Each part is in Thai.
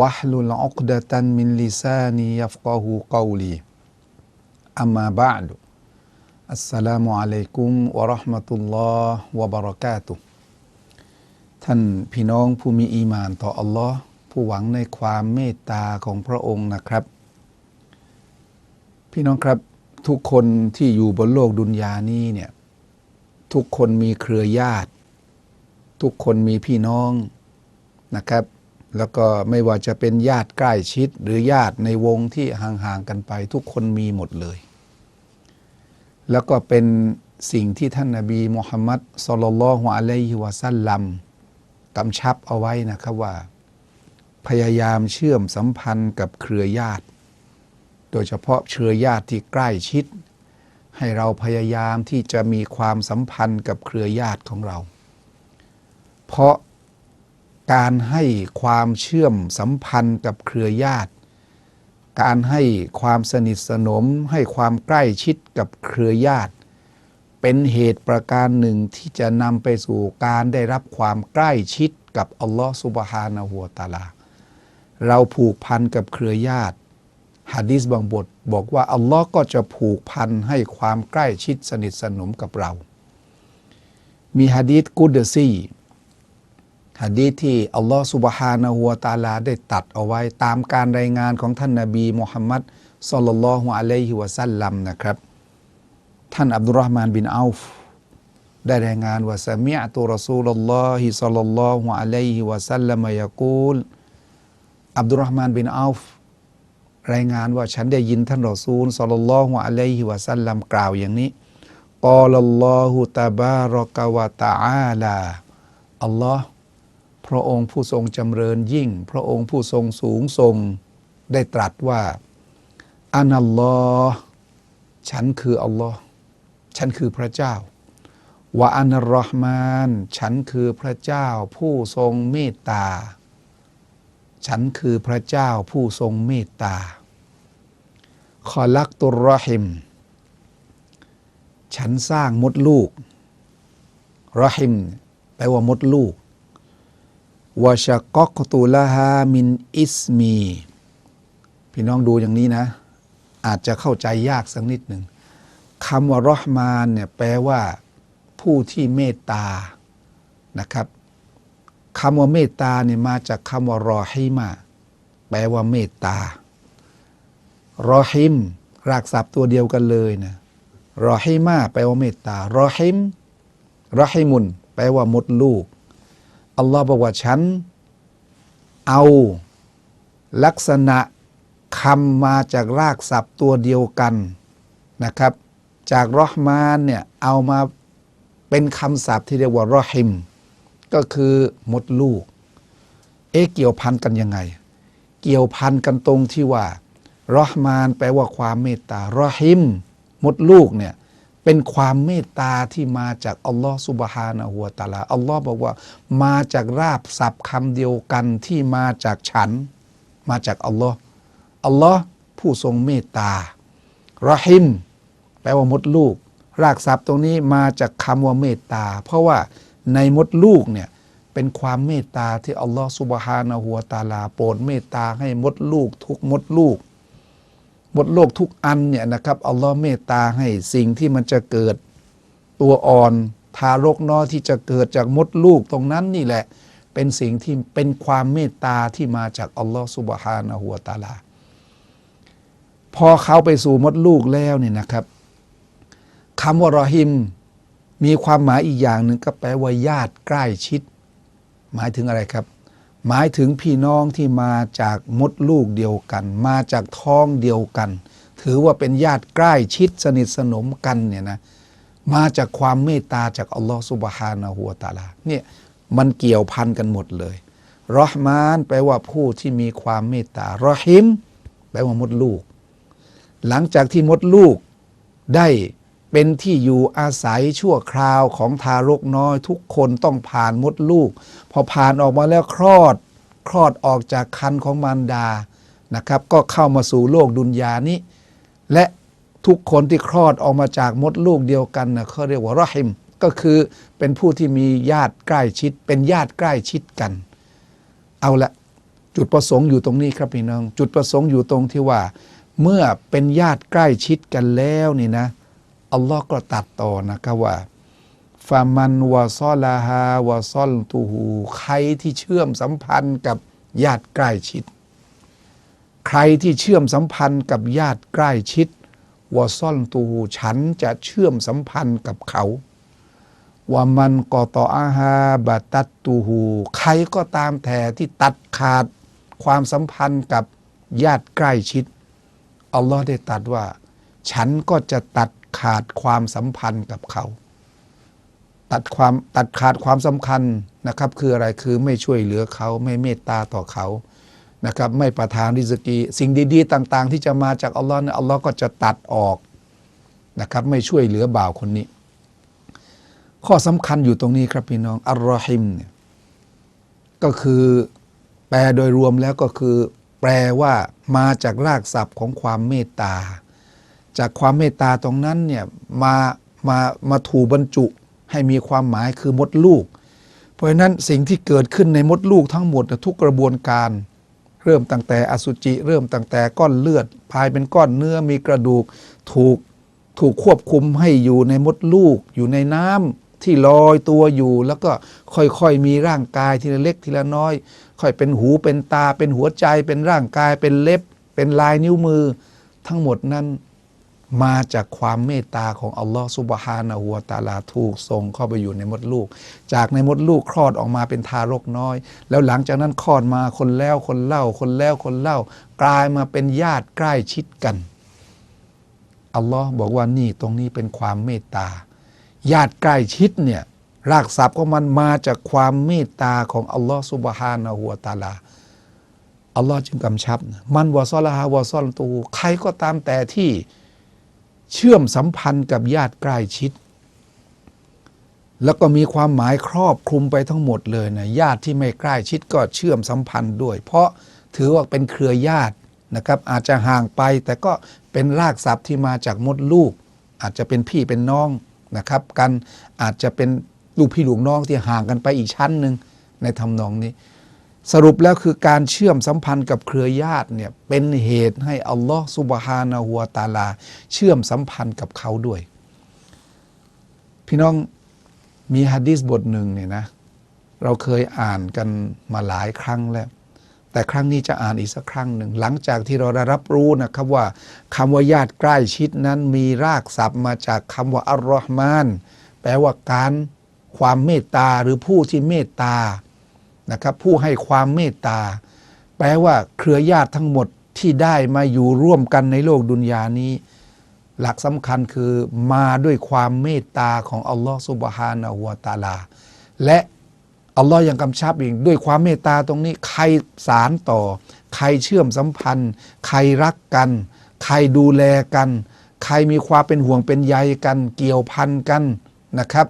วะลุลอักดะตันมินลิซานียัฟกะฮูกาลีอัมมาบะดุอัสสลามุอะลัยกุมวะราะห์มะตุลลอฮ์วะบะเราะกาตุท่านพี่น้องผู้มีอีมานต่ออัลลอฮ์ผู้หวังในความเมตตาของพระองค์นะครับ พี่น้องครับทุกคนที่อยู่บนโลกดุนยานี้เนี่ยทุกคนมีเครือญาติ ทุกคนมีพี่น้องนะครับ แล้วก็ไม่ว่าจะเป็นญาติใกล้ชิดหรือญาติในวงที่ห่างๆกันไป ทุกคนมีหมดเลย แล้วก็เป็นสิ่งที่ท่านนาบีมุฮัมมัดสลลัลลอฮุอะลัยฮิวะสัลลัมกำชับเอาไว้นะครับว่า พยายามเชื่อมสัมพันธ์กับเครือญาติ โดยเฉพาะเครือญาติที่ใกล้ชิด ให้เราพยายามที่จะมีความสัมพันธ์กับเครือญาติของเรา เพราะ การให้ความเชื่อมสัมพันธ์กับเครือญาติ การให้ความสนิทสนม ให้ความใกล้ชิดกับเครือญาติ เป็นเหตุประการหนึ่งที่จะนำไปสู่การได้รับความใกล้ชิดกับอัลลอฮฺสุบฮานะฮูวตาลา เราผูกพันกับเครือญาติฮะดีษบางบทบอกว่าอัลลอฮ์ก็จะผูกพันให้ความใกล้ชิดสนิทสนมกับเรา มีฮะดีษกุดซี หะดีที่อัลลอฮ์สุบฮานะฮูวตาลาได้ตัดเอาไว้ตามการรายงานของท่านนาบีมุฮัมมัดศ็อลลัลลอฮุอะลัยฮิวะสัลลัมนะครับ ท่านอับดุลรอฮ์มานบินอาฟได้รายงานว่าสมิอะตุรอซูลุลลอฮิศ็อลลัลลอฮุอะลัยฮิวะสัลลัมยะกูลอับดุลรอฮ์มานบินอาฟรายงานว่าฉันได้ยินท่านรอซูลศ็อลลัลลอฮุอะลัยฮิวะสัลลัมกล่าวอย่างนี้กอลัลลอฮุตะบารอกะวะตะอาลาอัลลอฮ์ พระองค์ผู้ทรงจำเริญยิ่ง พระองค์ผู้ทรงสูงทรงได้ตรัสว่าอานัลลอฮ์ฉันคืออัลลอฮ์ฉันคือพระเจ้าวะอันรอฮ์มาน ฉันคือพระเจ้าผู้ทรงเมตตา ฉันคือพระเจ้าผู้ทรงเมตตาขอลักตุรรอฮิม ฉันสร้างมดลูกรอฮิมแปลว่ามดลูก วชกอกตุลาฮามินอิสมี พี่น้องดูอย่างนี้นะ อาจจะเข้าใจยากสักนิดหนึ่งคำว่ารอฮ์มานเนี่ยแปลว่า ผู้ที่เมตตานะครับคำว่าเมตตาเนี่ยมาจากคำว่ารอฮิมาแปลว่าเมตตารอฮิมรากศัพท์ตัวเดียวกันเลยนะรอฮิมาแปลว่าเมตตารอฮิมรอฮิมุน แปลว่ามดลูก อัลลอฮ์บอกว่าฉัน เอาลักษณะคำมาจากรากศัพท์ตัวเดียวกันนะครับ จากรอห์มานเนี่ยเอามาเป็นคำศัพท์ที่เรียกว่ารอฮิม ก็คือมดลูก เอ๊ะเกี่ยวพันกันยังไง เกี่ยวพันกันตรงที่ว่ารอห์มานแปลว่าความเมตตารอฮิม มดลูกเนี่ย เป็นความเมตตาที่มาจากอัลลอฮ์สุบฮานะฮูวตะอาลาอัลลอฮ์บอกว่า มาจากราบศัพท์คำเดียวกันที่มาจากฉัน มาจากอัลลอฮ์อัลลอฮ์ผู้ทรงเมตตารอฮิมแปลว่ามดลูก รากศัพท์ตรงนี้มาจากคำว่าเมตตา เพราะว่าในมดลูกเนี่ยเป็นความเมตตาที่อัลลอฮ์สุบฮานะฮูวตะอาลา โปรดเมตตาให้มดลูก ทุกมดลูก หมดโลกทุกอันเนี่ยนะครับอัลลอฮ์เมตตาให้สิ่งที่มันจะเกิดตัวอ่อนทารกน้อยที่จะเกิดจากมดลูกตรงนั้นนี่แหละ เป็นสิ่งที่เป็นความเมตตาที่มาจากอัลลอฮฺสุบฮานะฮูวตาลา พอเขาไปสู่มดลูกแล้วเนี่ยนะครับคำว่ารอฮิม มีความหมายอีกอย่างหนึ่งก็แปลว่าญาติใกล้ชิด หมายถึงอะไรครับ หมายถึงพี่น้องที่มาจากมดลูกเดียวกัน มาจากท้องเดียวกัน ถือว่าเป็นญาติใกล้ชิดสนิทสนมกันเนี่ยนะมาจากความเมตตาจากอัลลอฮฺสุบฮานะฮูวตาลาเนี่ยมันเกี่ยวพันกันหมดเลยรอห์มานแปลว่าผู้ที่มีความเมตตารอฮิมแปลว่ามดลูก หลังจากที่มดลูกได้ เป็นที่อยู่อาศัยชั่วคราวของทารกน้อย ทุกคนต้องผ่านมดลูก พอผ่านออกมาแล้วคลอด คลอดออกจากคันของมารดานะครับ ก็เข้ามาสู่โลกดุนยานี้ และทุกคนที่คลอดออกมาจากมดลูกเดียวกันนะเขาเรียกว่ารอฮิม ก็คือเป็นผู้ที่มีญาติใกล้ชิด เป็นญาติใกล้ชิดกัน เอาละจุดประสงค์อยู่ตรงนี้ครับพี่น้อง จุดประสงค์อยู่ตรงที่ว่า เมื่อเป็นญาติใกล้ชิดกันแล้วนี่นะ อัลลอฮ์ก็ตัดต่อนะครับว่าฟามันวะซอลาฮาวะซอลตูฮูใครที่เชื่อมสัมพันธ์กับญาติใกล้ชิด ใครที่เชื่อมสัมพันธ์กับญาติใกล้ชิดวะซอลตูฮูฉันจะเชื่อมสัมพันธ์กับเขาว่ามันกอตออาฮาบาตัตตูฮูใครก็ตามแต่ที่ตัดขาดความสัมพันธ์กับญาติใกล้ชิด อัลลอฮ์ได้ตัดว่า ฉันก็จะตัด ขาดความสัมพันธ์กับเขา ตัดความตัดขาดความสำคัญนะครับ คืออะไรคือไม่ช่วยเหลือเขาไม่เมตตาต่อเขานะครับ ไม่ประทานริสกี สิ่งดี ๆ ต่าง ๆ ที่จะมาจากอัลลอฮ์เนี่ยอัลลอฮ์ก็จะตัดออกนะครับ ไม่ช่วยเหลือบ่าวคนนี้ ข้อสำคัญอยู่ตรงนี้ครับพี่น้องอัลรอฮิมเนี่ยก็คือแปลโดยรวมแล้วก็คือ แปลว่ามาจากรากศัพท์ของความเมตตา จากความเมตตาตรงนั้นเนี่ยมามามาถูบรรจุให้มีความหมายคือมดลูก เพราะฉะนั้นสิ่งที่เกิดขึ้นในมดลูกทั้งหมดทุกกระบวนการ เริ่มตั้งแต่อสุจิ เริ่มตั้งแต่ก้อนเลือดภายเป็นก้อนเนื้อมีกระดูกถูกถูกควบคุมให้อยู่ในมดลูก อยู่ในน้ำที่ลอยตัวอยู่ แล้วก็ค่อยๆมีร่างกายทีละเล็กทีละน้อย ค่อยเป็นหูเป็นตาเป็นหัวใจเป็นร่างกายเป็นเล็บ เป็นลายนิ้วมือ ทั้งหมดนั้น มาจากความเมตตาของอัลลอฮฺสุบฮานะฮูวตาลาถูกส่งเข้าไปอยู่ในมดลูก จากในมดลูกคลอดออกมาเป็นทารกน้อย แล้วหลังจากนั้นคลอดมาคนแล้วคนเล่าคนแล้วคนเล่ากลายมาเป็นญาติใกล้ชิดกันอัลลอฮ์บอกว่านี่ตรงนี้เป็นความเมตตา ญาติใกล้ชิดเนี่ยรากศัพท์ของมันมาจากความเมตตาของอัลลอฮ์สุบฮานะฮูวตาลาอัลลอฮ์จึงกำชับ มันวะซอลาฮาวะซอลตูใครก็ตามแต่ที่ เชื่อมสัมพันธ์กับญาติใกล้ชิด แล้วก็มีความหมายครอบคลุมไปทั้งหมดเลยนะญาติที่ไม่ใกล้ชิดก็เชื่อมสัมพันธ์ด้วย เพราะถือว่าเป็นเครือญาตินะครับ อาจจะห่างไปแต่ก็เป็นรากศัพท์ที่มาจากมดลูก อาจจะเป็นพี่เป็นน้องนะครับ กันอาจจะเป็นลูกพี่ลูกน้องที่ห่างกันไปอีกชั้นหนึ่งในทำนองนี้ สรุปแล้วคือการเชื่อมสัมพันธ์กับเครือญาติเนี่ยเป็นเหตุให้อัลลอฮ์สุบฮานะฮัวตาลา เชื่อมสัมพันธ์กับเขาด้วย พี่น้องมีฮะดีษบทหนึ่งเนี่ยนะเราเคยอ่านกันมาหลายครั้งแล้ว แต่ครั้งนี้จะอ่านอีกสักครั้งหนึ่ง หลังจากที่เราได้รับรู้นะครับว่าคำว่าญาติใกล้ชิดนั้นมีรากศัพท์มาจากคำว่าอัลลอฮ์มาน แปลว่าการความเมตตาหรือผู้ที่เมตตา นะครับผู้ให้ความเมตตา แปลว่าเครือญาติทั้งหมดที่ได้มาอยู่ร่วมกันในโลกดุนยานี้ หลักสำคัญคือมาด้วยความเมตตาของอัลลอฮฺสุบฮานะฮูวตาลา และอัลลอฮ์ยังกำชับอีกด้วยความเมตตาตรงนี้ใครสารต่อ ใครเชื่อมสัมพันธ์ ใครรักกัน ใครดูแลกัน ใครมีความเป็นห่วงเป็นใยกัน เกี่ยวพันกันนะครับ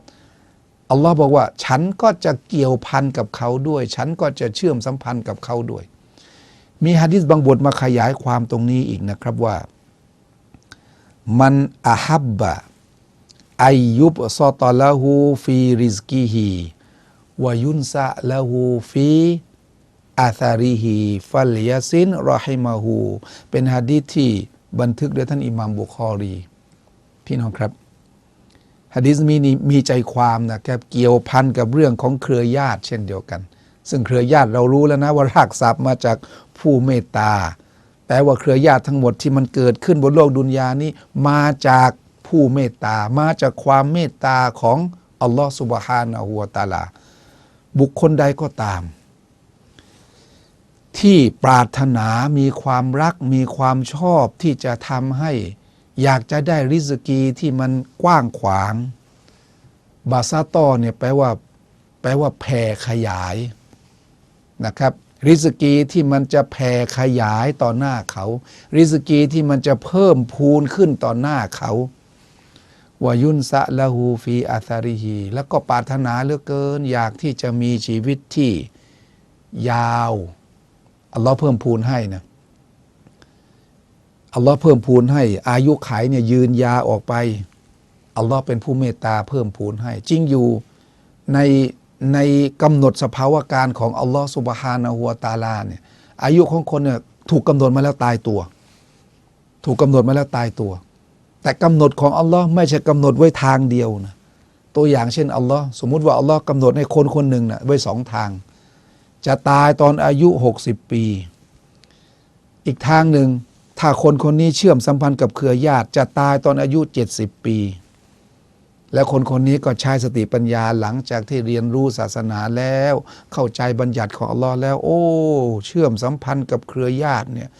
อัลลอฮ์บอกว่า ฉันก็จะเกี่ยวพันกับเขาด้วย ฉันก็จะเชื่อมสัมพันธ์กับเขาด้วย มีฮะดิษบางบทมาขยายความตรงนี้อีกนะครับว่า มันอาฮับบะอายุบซอตละหูฟีริสกีฮีวายุนซะละหูฟีอาธาริฮีฟัลยาซินรอฮิมาหูเป็นฮะดิษที่บันทึกโดยท่านอิหม่ามบุคอรี พี่น้องครับ ฮะดิษมีนี่มีใจความนะครับเกี่ยวพันกับเรื่องของเครือญาติเช่นเดียวกัน ซึ่งเครือญาติเรารู้แล้วนะว่ารากศัพท์มาจากผู้เมตตาแปลว่าเครือญาติทั้งหมดที่มันเกิดขึ้นบนโลกดุนยานี้มาจากผู้เมตตา มาจากความเมตตาของอัลลอฮฺสุบฮานะฮูวะตาลา บุคคลใดก็ตาม ที่ปรารถนามีความรักมีความชอบที่จะทำให้ อยากจะได้ริสกีที่มันกว้างขวาง บาซาตอเนี่ยแปลว่า แปลว่าแผ่ขยายนะครับ ริสกีที่มันจะแผ่ขยายต่อหน้าเขา ริสกีที่มันจะเพิ่มพูนขึ้นต่อหน้าเขาวายุนสะละหูฟีอาซาริฮีแล้วก็ปรารถนาเหลือเกิน อยากที่จะมีชีวิตที่ยาวอัลลอฮ์เพิ่มพูนให้นะ อัลลอฮ์เพิ่มพูนให้ อายุขัยเนี่ยยืนยาออกไปอัลลอฮ์เป็นผู้เมตตาเพิ่มพูนให้ จริงอยู่ในในกำหนดสภาวะการของอัลลอฮ์สุบฮานะฮัวตาลาเนี่ยอายุของคนเนี่ยถูกกำหนดมาแล้วตายตัว ถูกกำหนดมาแล้วตายตัว แต่กำหนดของอัลลอฮ์ไม่ใช่กำหนดไว้ทางเดียวนะตัวอย่างเช่นอัลลอฮ์สมมุติว่าอัลลอฮ์กำหนดให้คนคนหนึ่งนะไว้สองทาง จะตายตอนอายุ 60 ปี อีกทางหนึ่ง ถ้าคนคนนี้เชื่อมสัมพันธ์กับเครือญาติ จะตายตอนอายุ 70 ปี แล้วคนคนนี้ก็ใช้สติปัญญาหลังจากที่เรียนรู้ศาสนาแล้ว เข้าใจบัญญัติของอัลลอฮ์แล้ว โอ้ เชื่อมสัมพันธ์กับเครือญาติเนี่ย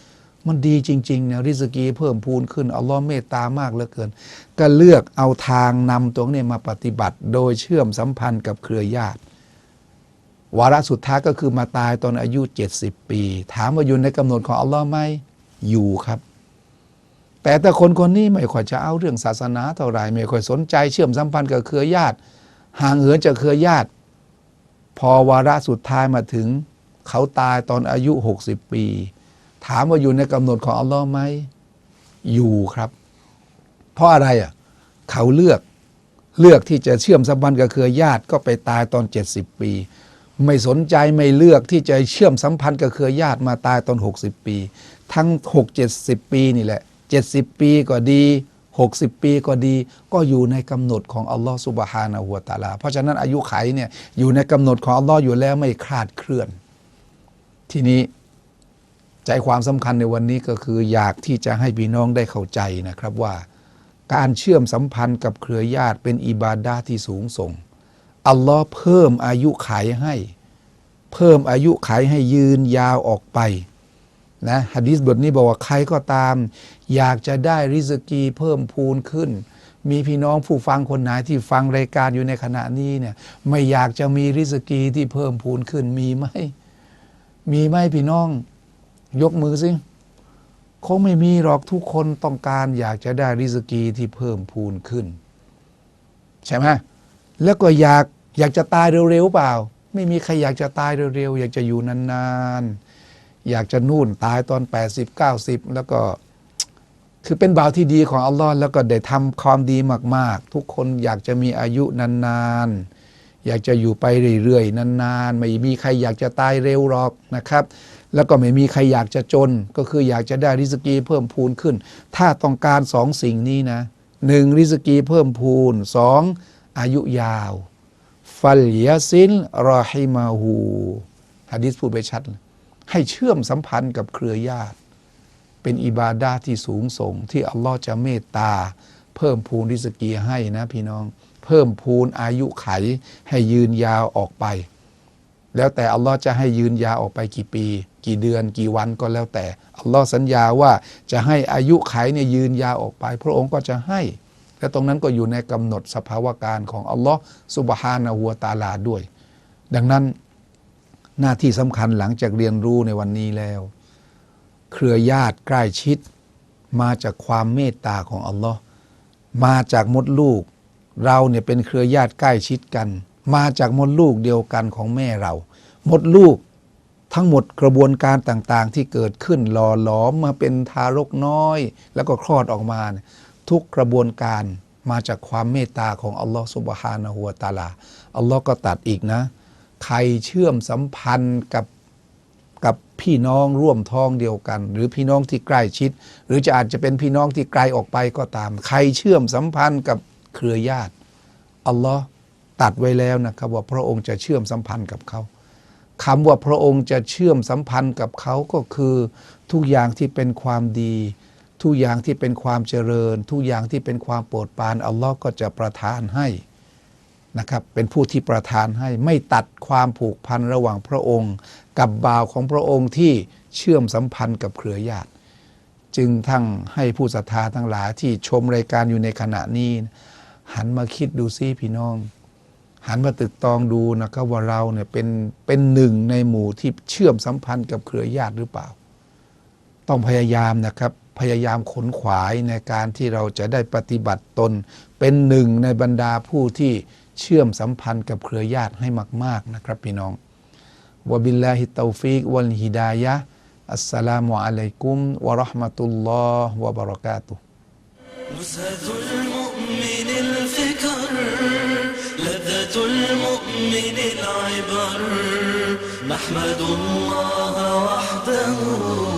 มันดีจริงๆเนี่ยริสกีเพิ่มพูนขึ้นอัลลอฮ์เมตตามากเหลือเกิน ก็เลือกเอาทางนำตรงนี้มาปฏิบัติ โดยเชื่อมสัมพันธ์กับเครือญาติ วาระสุดท้ายก็คือมาตายตอนอายุ 70 ปี ถามว่าอยู่ในกำหนดของอัลลอฮ์ไหม อยู่ครับ แต่แต่คนคนนี้ไม่ค่อยจะเอาเรื่องศาสนาเท่าไหร่ไม่ค่อยสนใจเชื่อมสัมพันธ์กับเครือญาติ ห่างเหินจากเครือญาติ พอวาระสุดท้ายมาถึง เขาตายตอนอายุ 60 ปี ถามว่าอยู่ในกำหนดของอัลลอฮ์ไหมอยู่ครับ เพราะอะไรอะเขาเลือกเลือกที่จะเชื่อมสัมพันธ์กับเครือญาติก็ไปตายตอน 70 ปี ไม่สนใจไม่เลือกที่จะเชื่อมสัมพันธ์กับเครือญาติมาตายตอน 60 ปี ทั้ง 6 70 ปีนี่แหละ 70 ปีก็ดี 60 ปีก็ดี ก็อยู่ในกำหนดของอัลลอฮ์สุบฮานะฮูวตาลา เพราะฉะนั้นอายุไขเนี่ยอยู่ในกำหนดของอัลลอฮ์อยู่แล้วไม่คลาดเคลื่อน ทีนี้ใจความสำคัญในวันนี้ก็คืออยากที่จะให้พี่น้องได้เข้าใจนะครับว่าการเชื่อมสัมพันธ์กับเครือญาติเป็นอิบาดาที่สูงส่ง อัลลอฮ์เพิ่มอายุขัยให้ เพิ่มอายุขัยให้ยืนยาวออกไป นะฮะดิษบทนี้บอกว่าใครก็ตาม อยากจะได้ริสกีเพิ่มพูนขึ้น มีพี่น้องผู้ฟังคนไหนที่ฟังรายการอยู่ในขณะนี้เนี่ยไม่อยากจะมีริสกีที่เพิ่มพูนขึ้นมีไหมมีไหมพี่น้อง ยกมือสิคงไม่มีหรอกทุกคนต้องการอยากจะได้ริสกีที่เพิ่มพูนขึ้น ใช่ไหมแล้วก็อยากอยากจะตายเร็วๆเปล่า ไม่มีใครอยากจะตายเร็วๆอยากจะอยู่นานๆ อยากจะนู่นตายตอน 80 90 แล้วก็คือเป็นบ่าวที่ดีของอัลลอฮ์แล้วก็ได้ทำความดีมาก ๆ ทุกคนอยากจะมีอายุนานๆ อยากจะอยู่ไปเรื่อยๆ นานๆ ไม่มีใครอยากจะตายเร็วหรอกนะครับ แล้วก็ไม่มีใครอยากจะจน ก็คืออยากจะได้ริสกีเพิ่มพูนขึ้น ถ้าต้องการสองสิ่งนี้นะหนึ่งริสกีเพิ่มพูนสองอายุยาว ฟัลยาซินรอฮิมาหูฮะดิษพูดไปชัดเลย ให้เชื่อมสัมพันธ์กับเครือญาติ เป็นอิบาดาที่สูงส่ง ที่อัลลอฮ์จะเมตตา เพิ่มพูนริสกีให้นะพี่น้อง เพิ่มพูนอายุไขให้ยืนยาวออกไป แล้วแต่อัลลอฮ์จะให้ยืนยาวออกไปกี่ปี กี่เดือนกี่วันก็แล้วแต่อัลลอฮ์สัญญาว่าจะให้อายุไขเนี่ยยืนยาวออกไป พระองค์ก็จะให้และตรงนั้นก็อยู่ในกำหนดสภาวะการของอัลลอฮ์สุบฮานะฮัวตาลาด้วย ดังนั้น หน้าที่สำคัญหลังจากเรียนรู้ในวันนี้แล้ว เครือญาติใกล้ชิด มาจากความเมตตาของอัลลอฮ์มาจากมดลูก เราเนี่ยเป็นเครือญาติใกล้ชิดกัน มาจากมดลูกเดียวกันของแม่เรา มดลูกทั้งหมดกระบวนการต่างๆ ที่เกิดขึ้นหล่อหลอมมาเป็นทารกน้อย แล้วก็คลอดออกมา ทุกกระบวนการมาจากความเมตตาของอัลลอฮ์สุบฮานะฮัวะตาลาอัลลอฮ์ก็ตัดอีกนะ ใครเชื่อมสัมพันธ์กับกับพี่น้องร่วมท้องเดียวกัน หรือพี่น้องที่ใกล้ชิด หรือจะอาจจะเป็นพี่น้องที่ไกลออกไปก็ตาม ใครเชื่อมสัมพันธ์กับเครือญาติอัลลอฮ์ตัดไว้แล้วนะครับว่าพระองค์จะเชื่อมสัมพันธ์กับเขาคำว่าพระองค์จะเชื่อมสัมพันธ์กับเขาก็คือทุกอย่างที่เป็นความดี ทุกอย่างที่เป็นความเจริญ ทุกอย่างที่เป็นความโปรดปรานอัลลอฮ์ก็จะประทานให้ นะครับเป็นผู้ที่ประทานให้ไม่ตัดความผูกพันระหว่างพระองค์ กับบ่าวของพระองค์ที่เชื่อมสัมพันธ์กับเครือญาติ จึงทั้งให้ผู้ศรัทธาทั้งหลายที่ชมรายการอยู่ในขณะนี้ หันมาคิดดูซิพี่น้อง หันมาตึกตองดูนะครับว่าเราเนี่ยเป็นเป็นหนึ่งในหมู่ที่เชื่อมสัมพันธ์กับเครือญาติหรือเปล่า ต้องพยายามนะครับพยายามขนขวายในการที่เราจะได้ปฏิบัติตน เป็นหนึ่งในบรรดาผู้ที่ เชื่อมสัมพันธ์กับเครือญาติให้มาก ๆนะครับพี่น้องวะบิลลาฮิตตอฟิกวัลฮิดายะอัสสลามุอะลัยกุมวะเราะห์มะตุลลอฮ์วะบะเราะกาตุฮ์ نزهة المؤمن الفكر لذة المؤمن العبر نحمد الله وحده